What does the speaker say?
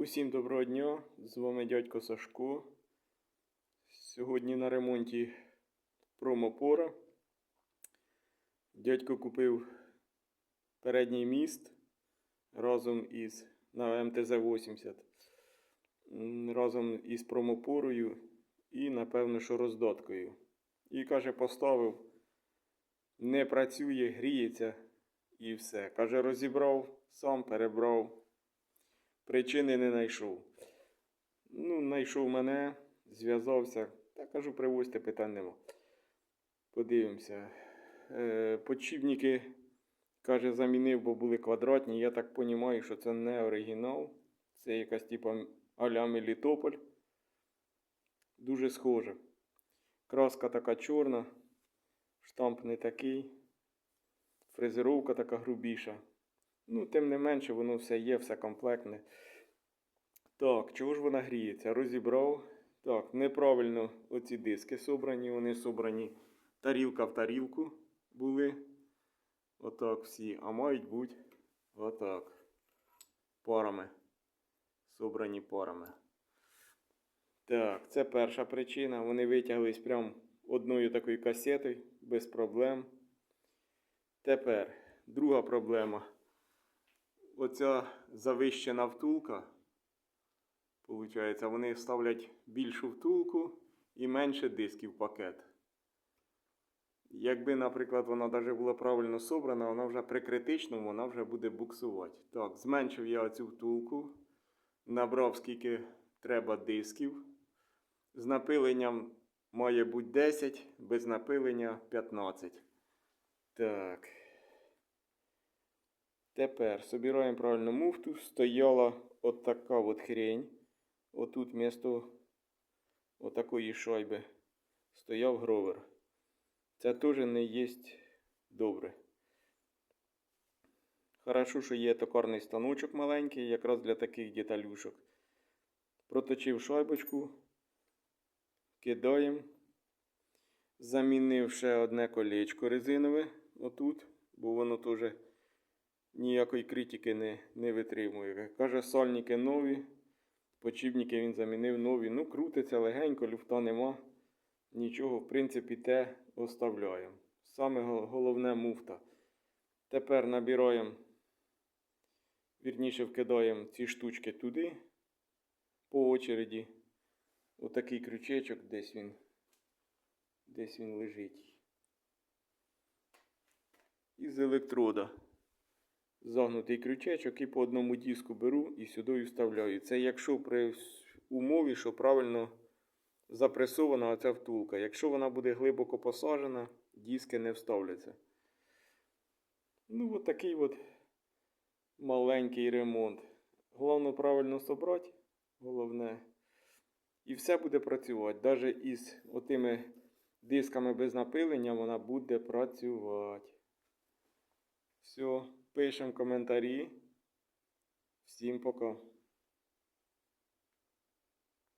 Усім доброго дня! З вами дядько Сашко. Сьогодні на ремонті промопора. Дядько купив передній міст разом із на МТЗ-80 разом із промопорою і, напевно, що роздаткою. І каже, поставив, не працює, гріється і все. Каже, розібрав, сам перебрав. Причини не знайшов. Ну, знайшов мене, зв'язався. Та кажу, привозьте, питань нема. Подивимося. Е, подшипники, каже, замінив, бо були квадратні. Я так розумію, що це не оригінал. Це якась типа а-ля Мелітополь. Дуже схоже. Краска така чорна, штамп не такий. Фрезеровка така грубіша. Ну, тим не менше, воно все є, все комплектне. Так, чого ж вона гріється? Розібрав. Так, неправильно оці диски собрані. Вони собрані тарілка в тарілку були. Отак всі. А мають бути отак. Парами. Собрані парами. Так, це перша причина. Вони витяглись прям одною такою касетою, без проблем. Тепер друга проблема. Оця завищена втулка. Получається, вони ставлять більшу втулку і менше дисків пакет. Якби, наприклад, вона навіть була правильно собрана, вона вже при критичному вона вже буде буксувати. Так, зменшив я цю втулку, набрав скільки треба дисків. З напиленням має бути 10, без напилення 15. Так. Тепер собираємо правильно муфту. Стояла от така от хрень. Отут вмісто отакої шайби стояв гровер. Це теж не є добре. Хорошо, що є токарний станочок маленький, якраз для таких деталюшок. Проточив шайбочку, кидаємо. Замінив ще одне колечко резинове отут, бо воно теж ніякої критики не, не витримує. Каже, сальники нові, почібники він замінив нові. Ну, крутиться легенько, люфта нема. Нічого, в принципі, те оставляємо. Саме головне муфта. Тепер набираємо, вірніше вкидаємо ці штучки туди, по очереді. Отакий крючечок, десь він, десь він лежить. Із електрода загнутий крючечок і по одному диску беру і сюди вставляю. Це якщо при умові, що правильно запресована оця втулка. Якщо вона буде глибоко посаджена, диски не вставляться. Ну, от такий от маленький ремонт. Головне правильно собрати, головне. І все буде працювати. Навіть із отими дисками без напилення вона буде працювати. Все, пишемо коментарі. Всім пока.